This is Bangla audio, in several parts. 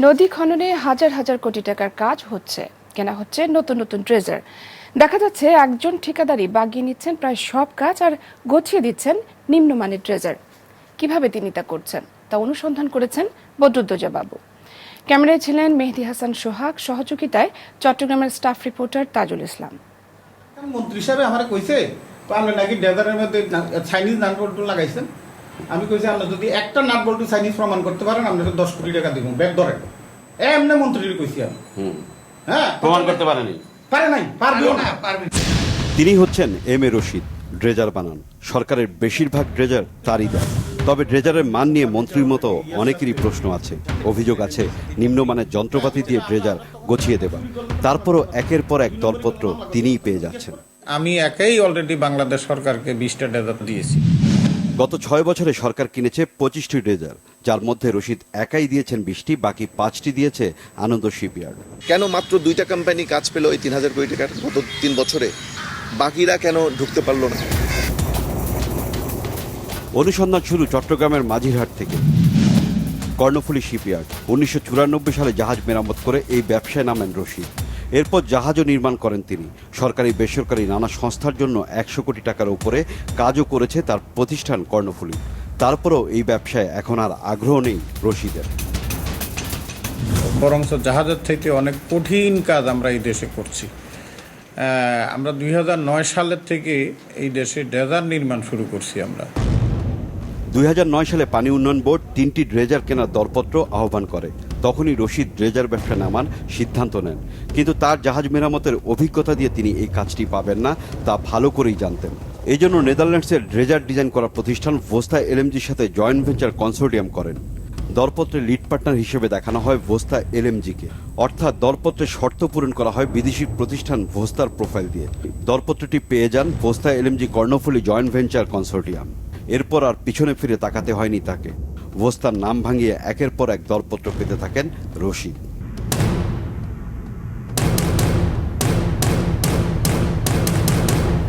নদী খননে হাজার হাজার কোটি টাকার কাজ হচ্ছে। কেনা হচ্ছে নতুন নতুন ট্রেজার। দেখা যাচ্ছে একজন ঠিকাদারি বাগিয়ে নিচ্ছেন প্রায় সব কাজ আর গছিয়ে দিচ্ছেন নিম্নমানের ট্রেজার। কীভাবে তিনি তা করছেন তা অনুসন্ধান করেছেন বদরুদ্দোজা বাবু। ক্যামেরায় ছিলেন মেহেদি হাসান সোহাগ, সহযোগিতায় চট্টগ্রামের স্টাফ রিপোর্টার তাজুল ইসলাম। মন্ত্রী সাহেব আমার কইছে আপনি নাকি ডেজারের মধ্যে চাইনিজ নাট লাগাইছেন। আমি কইছি আপনি যদি একটা নাট বল্টু চাইনিজ প্রমাণ করতে পারেন আপনাকে দশ কোটি টাকা দিব। ব্যাগ ধরে এমনি মন্ত্রীর কইছি আমি। হ্যাঁ? প্রমাণ করতে পারেনি। পারে নাই পারবেও না পারবে তিনি হচ্ছেন এম এ রশিদ ড্রেজার বানান। সরকারের বেশিরভাগ ড্রেজার তারই দেয় তবে ড্রেজারের মান নিয়ে মন্ত্রীর মতো অনেকেরই প্রশ্ন আছে। অভিযোগ আছে নিম্নমানের যন্ত্রপাতি দিয়ে ড্রেজার গছিয়ে দেবা তারপরও একের পর এক দলপত্র তিনিই পেয়ে যাচ্ছেন। আমি একাই অলরেডি বাংলাদেশ সরকারকে বিশটা ডেজার দিয়েছি। গত ছয় বছরে সরকার কিনেছে পঁচিশটি ড্রেজার যার মধ্যে রশিদ একাই দিয়েছেন বিশটি বাকি পাঁচটি দিয়েছে আনন্দ শিপইয়ার্ড। কেন মাত্র দুইটা কোম্পানি কাজ পেল এই তিন হাজার কোটি টাকার গত তিন বছরে? বাকিরা কেন ঢুকতে পারল না? অনুসন্ধান শুরু চট্টগ্রামের মাঝিরহাট থেকে। কর্ণফুলী শিপইয়ার্ড উনিশশো চুরানব্বই সালে জাহাজ মেরামত করে এই ব্যবসায় নামেন রশিদ। এরপর জাহাজও নির্মাণ করেন তিনি। সরকারি বেসরকারি নানা সংস্থার জন্য একশো কোটি টাকার উপরে কাজও করেছে তার প্রতিষ্ঠান কর্ণফুলী। তারপরেও এই ব্যবসায় এখন আর আগ্রহ নেই রশিদের। বরঞ্চ জাহাজের থেকে অনেক কঠিন কাজ আমরা এই দেশে করছি। আমরা দুই হাজার নয় সালের থেকে এই দেশে ডেজার নির্মাণ শুরু করছি আমরা। দুই হাজার নয় সালে পানি উন্নয়ন বোর্ড তিনটি ড্রেজার কেনার দরপত্র আহ্বান করে। তখনই রশিদ ড্রেজার ব্যবসা নামান সিদ্ধান্ত নেন। কিন্তু তার জাহাজ মেরামতের অভিজ্ঞতা দিয়ে তিনি এই কাজটি পাবেন না, তা ভালো করেই জানতেন। এই জন্য নেদারল্যান্ডসের ড্রেজার ডিজাইন করা প্রতিষ্ঠান ভোস্তা এলএমজির সাথে জয়েন্ট ভেঞ্চার কনসোর্টিয়াম করেন। দরপত্রে লিড পার্টনার হিসেবে দেখানো হয় ভোস্তা এলএমজিকে। অর্থাৎ দরপত্রে শর্ত পূরণ করা হয় বিদেশি প্রতিষ্ঠান ভোস্তার প্রোফাইল দিয়ে। দরপত্রটি পেয়ে যান Vosta LMG Karnaphuli joint venture consortium. এরপর আর পিছনে ফিরে তাকাতে হয়নি তাকে। ভোস্তার নাম ভাঙিয়ে একের পর এক দরপত্র পেতে থাকেন রশিদ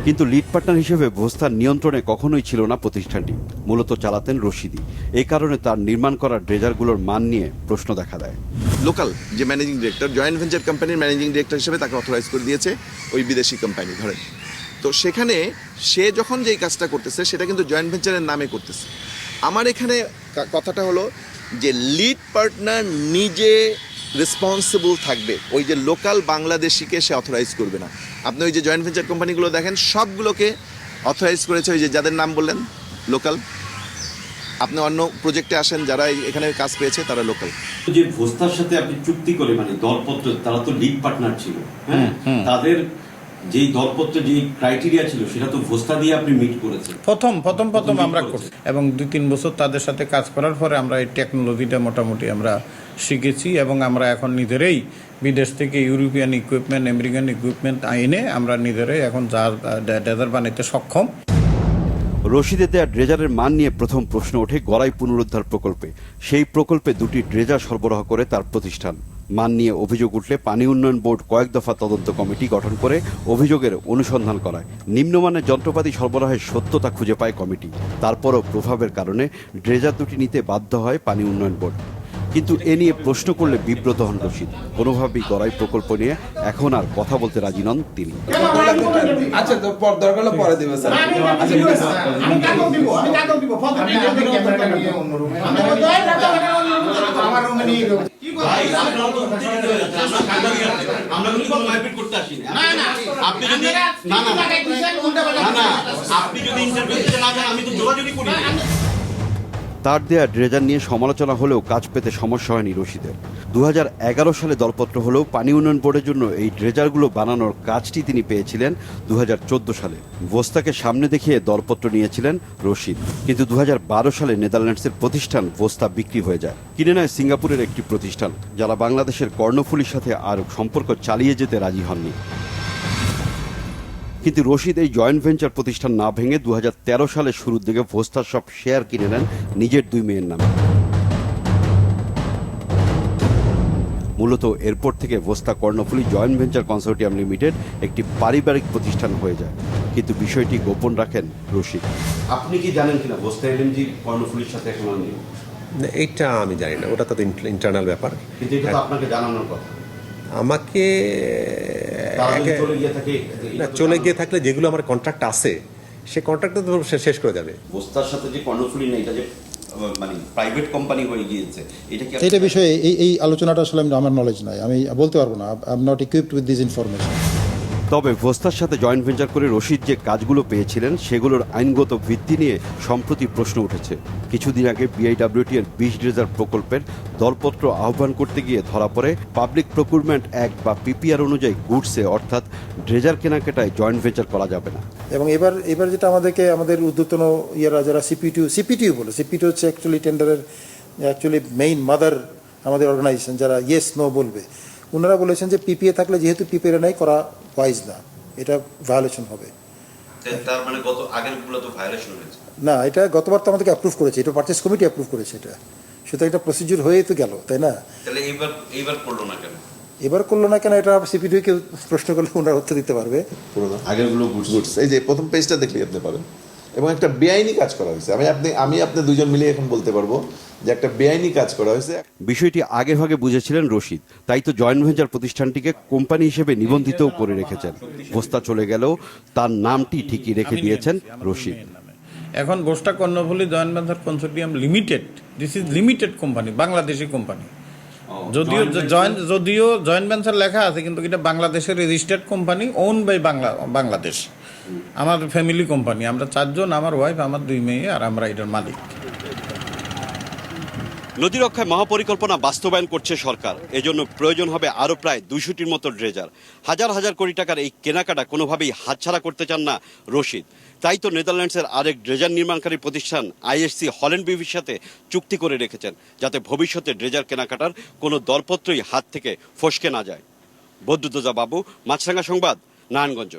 কিন্তু লিড পার্টনার হিসেবে ভোস্তার নিয়ন্ত্রণে কখনোই ছিল না প্রতিষ্ঠানটি। মূলত চালাতেন রশিদি। এই কারণে তার নির্মাণ করা ড্রেজারগুলোর মান নিয়ে প্রশ্ন দেখা দেয়। লোকাল যে ম্যানেজিং ডিরেক্টর, জয়েন্ট ভেঞ্চার কোম্পানির ম্যানেজিং ডিরেক্টর হিসেবে তাকে অথরাইজ করে দিয়েছে ওই বিদেশি কোম্পানি ধরেন। তো সেখানে সে যখন যেই কাজটা করতেছে, সেটা কিন্তু জয়েন্ট ভেঞ্চারের নামে করতেছে। আমার এখানে কথাটা হলো যে লিড পার্টনার নিজে রেসপন্সিবল থাকবে। ওই যে লোকাল বাংলাদেশিকে সে অথরাইজ করবে না। আপনি ওই যে জয়েন্ট ভেঞ্চার কোম্পানিগুলো দেখেন সবগুলোকে অথরাইজ করেছে ওই যে যাদের নাম বললেন লোকাল আপনি অন্য প্রজেক্টে আসেন যারা এখানে কাজ পেয়েছে তারা লোকাল যে ভোস্তার সাথে আপনি চুক্তি করে মানে দরপত্র তারা তো লিড পার্টনার ছিল হ্যাঁ? তাদের যেই দরপত্র যে ক্রাইটেরিয়া ছিল সেটা তো ভোস্তা দিয়ে আপনি মিট করেছেন। প্রথম প্রথম প্রথম আমরা করছি। এবং দুই তিন বছর তাদের সাথে কাজ করার পরে আমরা এই টেকনোলজিটা মোটামুটি আমরা শিখেছি এবং আমরা এখন নিজেরাই বিদেশ থেকে ইউরোপিয়ান ইকুইপমেন্ট আমেরিকান ইকুইপমেন্ট এনে আমরা নিজেরাই এখন জাহাজ ডেজার বানাইতে সক্ষম। রশিদে দেয়া ড্রেজারের মান নিয়ে প্রথম প্রশ্ন ওঠে গড়াই পুনরুদ্ধার প্রকল্পে। সেই প্রকল্পে দুটি ড্রেজার সরবরাহ করে তার প্রতিষ্ঠান। মান নিয়ে অভিযোগ উঠলে পানি উন্নয়ন বোর্ড কয়েক দফা তদন্ত কমিটি গঠন করে অভিযোগের অনুসন্ধান করায়। নিম্নমানের যন্ত্রপাতি সরবরাহের সত্যতা খুঁজে পায় কমিটি। তারপরও প্রভাবের কারণে ড্রেজার দুটি নিতে বাধ্য হয় পানি উন্নয়ন বোর্ড। কিন্তু এ নিয়ে প্রশ্ন করলে বিব্রত হন রশিদ। কোনোভাবেই গড়াই প্রকল্প নিয়ে এখন আর কথা বলতে রাজি নন তিনি। আচ্ছা আমার রুমে নিয়ে গেল আমরা কিন্তু মারপিট করতে আসি না আপনি যদি না না না। না আপনি যদি ইন্টারভিউ দিতে না যান আমি তো যোগাযোগই করি না। তার দেয়া ড্রেজার নিয়ে সমালোচনা হলেও কাজ পেতে সমস্যা হয়নি রশিদের। দু হাজার এগারো সালে দরপত্র হলেও পানি উন্নয়ন বোর্ডের জন্য এই ড্রেজারগুলো বানানোর কাজটি তিনি পেয়েছিলেন দু হাজার চোদ্দ সালে। ভোস্তাকে সামনে দেখিয়ে দরপত্র নিয়েছিলেন রশিদ। কিন্তু দু হাজার বারো সালে নেদারল্যান্ডসের প্রতিষ্ঠান ভোস্তা বিক্রি হয়ে যায়। কিনে নেয় সিঙ্গাপুরের একটি প্রতিষ্ঠান, যারা বাংলাদেশের কর্ণফুলির সাথে আর সম্পর্ক চালিয়ে যেতে রাজি হননি। কিন্তু রশিদ এই জয়েন্ট ভেঞ্চার প্রতিষ্ঠান না ভেঙে দু সালের শুরুর দিকে ভোস্তার সব শেয়ার কিনে নেন নিজের দুই মেয়ের নামে। মূলত এরপর থেকে Vosta Karnaphuli joint venture consortium limited একটি পারিবারিক প্রতিষ্ঠান হয়ে যায়। কিন্তু বিষয়টি গোপন রাখেন রশিদ। আপনি কি জানেন কিনা ভোস্তা এলএমজি কর্ণফুলীর সাথে এখন এইটা আমি জানি না। ওটা তো ইন্টারনাল ব্যাপার। কিন্তু এটা তো আপনাকে জানানোর কথা। আমাকে চলে গিয়ে না চলে গিয়ে থাকলে যেগুলো আমার কন্ট্রাক্ট আছে সে কন্ট্রাক্টটা তো শেষ করে যাবে। বস্তার সাথে যে কর্ণফুলি নেই এটা যে মানে প্রাইভেট কোম্পানি হয়ে গিয়েছে এটা কি এটা বিষয়ে এই এই আলোচনাটা আসলে আমি- আমার নলেজ নাই। আমি বলতে পারব না I am not equipped with this information তবে ভোস্তার সাথে জয়েন্ট ভেঞ্চার করে রশিদ যে কাজগুলো পেয়েছিলেন, সেগুলোর আইনগত ভিত্তি নিয়ে সম্প্রতি প্রশ্ন উঠেছে। কিছুদিন আগে বিআইডব্লিউটি এর বিশ ড্রেজার প্রকল্পের দলপত্র আহ্বান করতে গিয়ে ধরা পড়ে পাবলিক প্রকুরমেন্ট অ্যাক্ট বা পিপিআর অনুযায়ী গুডসে, অর্থাৎ ড্রেজার কেনাকাটায় জয়েন্ট ভেঞ্চার করা যাবে না। এবং এবার এবার যেটা আমাদেরকে, আমাদের ঊর্ধ্বতন ইয়ারা যারা সিপিটিউ সিপিটিউ বলে সিপিটিউ হচ্ছে অ্যাকচুয়ালি টেন্ডারের অ্যাকচুয়ালি মেইন মাদার আমাদের অর্গানাইজেশন যারা ইয়েস নো বলবে। ওনারা বলেছেন যে পিপিএ থাকলে যেহেতু পিপিএ নাই, করা ওয়াইজ না এটা ভায়োলেশন হবে। তার মানে গত আগের তো ভায়োলেশন হয়েছে। না এটা গতবার তো আমাদেরকে অ্যাপ্রুভ করেছে এটা পার্চেস কমিটি অ্যাপ্রুভ করেছে এটা। সুতরাং এটা প্রসিডিউর হয়েই তো গেল তাই না? তাহলে এইবার এইবার করল না কেন? এবার করল না কেন এটা সিপিটিউকে প্রশ্ন করলে ওনারা উত্তর দিতে পারবে। পুরোনো আগেরগুলো গুডস গুডস এই যে প্রথম পেজটা দেখলে আপনি পাবেন। এবং একটা বেআইনি কাজ করা হয়েছে। আমি আপনি আমি আপনি দুজন মিলে এখন বলতে পারব যে একটা বেআইনি কাজ করা হয়েছে। বিষয়টি আগে ভাগে বুঝেছিলেন রশিদ। তাই তো জয়েন্ট ভেঞ্চার প্রতিষ্ঠানটিকে কোম্পানি হিসেবে নিবন্ধিতও করে রেখেছেন। ভোস্তা চলে গেলেও তার নামটি ঠিকই রেখে দিয়েছেন রশিদ। এখন গোষ্ঠা Karnaphuli joint venture consortium limited this is limited company Bangladeshi company যদিও জয়েন্ট যদিও জয়েন্ট ভেঞ্চার লেখা আছে কিন্তু এটা বাংলাদেশের registered company own by Bangla Bangladesh. আমার ফ্যামিলি কোম্পানি আমরা চারজন আমার ওয়াইফ আমার দুই মেয়ে আর আমরা এটার মালিক। নদী রক্ষায় মহাপরিকল্পনা বাস্তবায়ন করছে সরকার। এজন্য প্রয়োজন হবে আরও প্রায় দুইশোটির মতো ড্রেজার। হাজার হাজার কোটি টাকার এই কেনাকাটা কোনোভাবেই হাতছাড়া করতে চান না রশিদ। তাই তো নেদারল্যান্ডসের আরেক ড্রেজার নির্মাণকারী প্রতিষ্ঠান আইএসসি হল্যান্ড বিভির সাথে চুক্তি করে রেখেছেন, যাতে ভবিষ্যতে ড্রেজার কেনাকাটার কোনো দরপত্রই হাত থেকে ফসকে না যায়। বদ্যুতজা বাবু মাছরাঙ্গা সংবাদ, নারায়ণগঞ্জ।